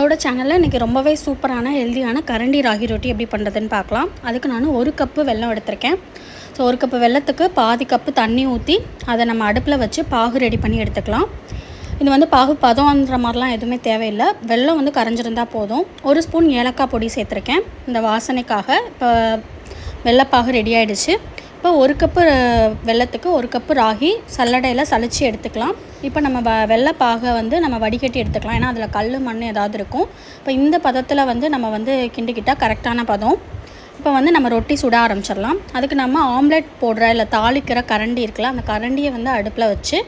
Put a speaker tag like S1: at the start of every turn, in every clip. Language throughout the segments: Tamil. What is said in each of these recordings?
S1: என்னோட சேனலில் இன்றைக்கி ரொம்பவே சூப்பரான ஹெல்தியான கரண்டி ராகி ரொட்டி எப்படி பண்ணுறதுன்னு பார்க்கலாம். அதுக்கு நான் ஒரு கப்பு வெல்லம் எடுத்திருக்கேன். ஸோ ஒரு கப்பு வெல்லத்துக்கு பாதி கப்பு தண்ணி ஊற்றி அதை நம்ம அடுப்பில் வச்சு பாகு ரெடி பண்ணி எடுத்துக்கலாம். இது வந்து பாகு பதம்ன்ற மாதிரிலாம் எதுவுமே தேவையில்லை. வெள்ளம் வந்து கரைஞ்சிருந்தா போதும். ஒரு ஸ்பூன் ஏலக்காய் பொடி சேர்த்துருக்கேன். இந்த வாசனைக்காக இப்போ வெள்ளப்பாகு ரெடி ஆகிடுச்சு இப்போ ஒரு கப்பு வெல்லத்துக்கு ஒரு கப்பு ராகி சல்லடையில் சளிச்சு எடுத்துக்கலாம். இப்போ நம்ம வ வெள்ளைப்பாகை வந்து நம்ம வடிகட்டி எடுத்துக்கலாம். ஏன்னா அதில் கல் மண் ஏதாவது இருக்கும். இப்போ இந்த பதத்தில் வந்து நம்ம வந்து கிண்டிக்கிட்டால் கரெக்டான பதம். இப்போ வந்து நம்ம ரொட்டி சுட ஆரம்பிச்சிடலாம். அதுக்கு நம்ம ஆம்லெட் போடுற இல்லை தாளிக்கிற கரண்டி இருக்குல்ல அந்த கரண்டியை வந்து அடுப்பில் வச்சு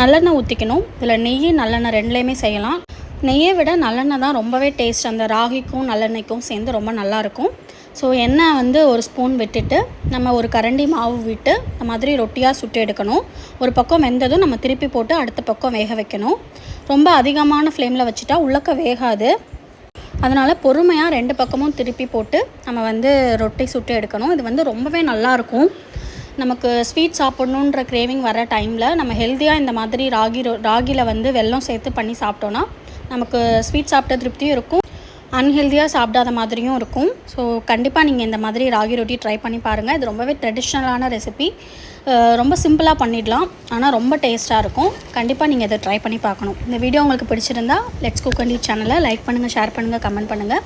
S1: நல்லெண்ணெய் ஊற்றிக்கணும் இதில் நெய் நல்லெண்ணெய் ரெண்டுலேயுமே செய்யலாம். நெய்யை விட நல்லெண்ணெய் தான் ரொம்பவே டேஸ்ட் அந்த ராகிக்கும் நல்லெண்ணெய்க்கும் சேர்ந்து ரொம்ப நல்லாயிருக்கும் ஸோ எண்ணெய் வந்து ஒரு ஸ்பூன் விட்டுட்டு நம்ம ஒரு கரண்டி மாவு விட்டு இந்த மாதிரி ரொட்டியாக சுட்டு எடுக்கணும். ஒரு பக்கம் வெந்ததும் நம்ம திருப்பி போட்டு அடுத்த பக்கம் வேக வைக்கணும். ரொம்ப அதிகமான ஃப்ளேமில் வச்சுட்டா உள்ளக்க வேகாது. அதனால் பொறுமையாக ரெண்டு பக்கமும் திருப்பி போட்டு நம்ம வந்து ரொட்டி சுட்டு எடுக்கணும். இது வந்து ரொம்பவே நல்லாயிருக்கும் நமக்கு ஸ்வீட் சாப்பிட்ணுன்ற கிரேவிங் வர டைமில் நம்ம ஹெல்த்தியாக இந்த மாதிரி ராகி ரொ ராகியில் வந்து வெல்லம் சேர்த்து பண்ணி சாப்பிட்டோன்னா நமக்கு ஸ்வீட் சாப்பிட்ட திருப்தியும் இருக்கும். அன்ஹெல்த்தியாக சாப்பிடாத மாதிரியும் இருக்கும். ஸோ கண்டிப்பாக நீங்கள் இந்த மாதிரி ராகி ரொட்டி ட்ரை பண்ணி பாருங்கள் இது ரொம்பவே ட்ரெடிஷ்னலான ரெசிபி ரொம்ப சிம்பிளாக பண்ணிடலாம். ஆனால் ரொம்ப டேஸ்ட்டாக இருக்கும். கண்டிப்பாக நீங்கள் இதை ட்ரை பண்ணி பார்க்கணும். இந்த வீடியோ உங்களுக்கு பிடிச்சிருந்தா லெட்ஸ் குக் அண்ட் சேனலை லைக் பண்ணுங்கள் ஷேர் பண்ணுங்கள் கமெண்ட் பண்ணுங்கள்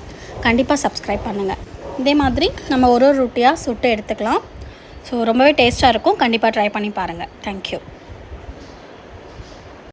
S1: கண்டிப்பாக சப்ஸ்கிரைப் பண்ணுங்கள் இதே மாதிரி நம்ம ஒரு ஒரு ரொட்டியாக சுட்டு எடுத்துக்கலாம். ஸோ ரொம்பவே டேஸ்ட்டாக இருக்கும். கண்டிப்பாக ட்ரை பண்ணி பாருங்கள் தேங்க்யூ